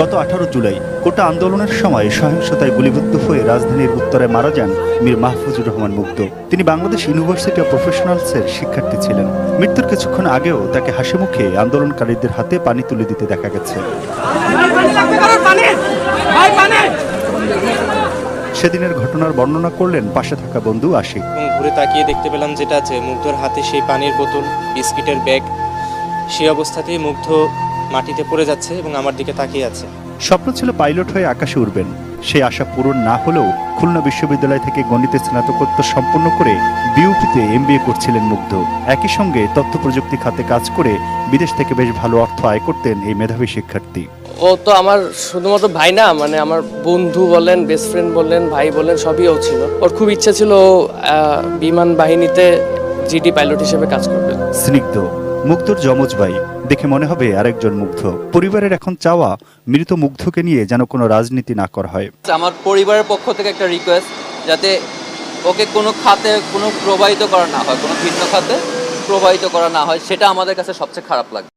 গত আঠারো জুলাই কোটা আন্দোলনের সময় সহিংসতায় গুলিবিদ্ধ হয়ে রাজধানীর উত্তরে মারা যান মীর মাহফুজুর রহমান মুগ্ধ। তিনি বাংলাদেশ ইউনিভার্সিটি অব প্রফেশনালসের শিক্ষার্থী ছিলেন। মৃত্যুর কিছুক্ষণ আগেও তাকে হাসি মুখে আন্দোলনকারীদের হাতে পানি তুলে দিতে দেখা গেছে। সেদিনের ঘটনার বর্ণনা করলেন পাশে থাকা বন্ধু আশিক। ঘুরে তাকিয়ে দেখতে পেলাম যেটা আছে, মুগ্ধর হাতে সেই পানির বোতল, বিস্কিটের ব্যাগ। সেই অবস্থাতেই মুগ্ধ মাটিতে পড়ে যাচ্ছে এবং আমার দিকে তাকিয়ে আছে। স্বপ্ন ছিল পাইলট হয়ে আকাশে উড়বেন। সেই আশা পূরণ না হলেও খুলনা বিশ্ববিদ্যালয় থেকে গণিতে স্নাতকোত্তর সম্পন্ন করে বিউপিতে এমবিএ করছিলেন মুগ্ধ। একই সঙ্গে তথ্য প্রযুক্তি খাতে কাজ করে বিদেশ থেকে বেশ ভালো অর্থ আয় করতেন এই মেধাবী শিক্ষার্থী। ও তো আমার শুধুমাত্র ভাই না মানে আমার বন্ধু বলেন বেস্ট ফ্রেন্ড বললেন ভাই বলেন সবই ও ছিল। ওর খুব ইচ্ছা ছিল বিমান বাহিনীতে জিডি পাইলট হিসেবে কাজ করবে। স্নিগ্ধ। মুগ্ধর যমজ ভাই, দেখে মনে হবে আরেকজন মুগ্ধ। পরিবারের এখন চাওয়া মৃত মুগ্ধকে নিয়ে যেন কোনো রাজনীতি না করা হয়। আমার পরিবারের পক্ষ থেকে একটা রিকোয়েস্ট যাতে ওকে কোনো খাতে কোনো প্রবাহিত করা না হয়, কোনো ভিন্ন খাতে প্রবাহিত করা না হয়, সেটা আমাদের কাছে সবচেয়ে খারাপ লাগে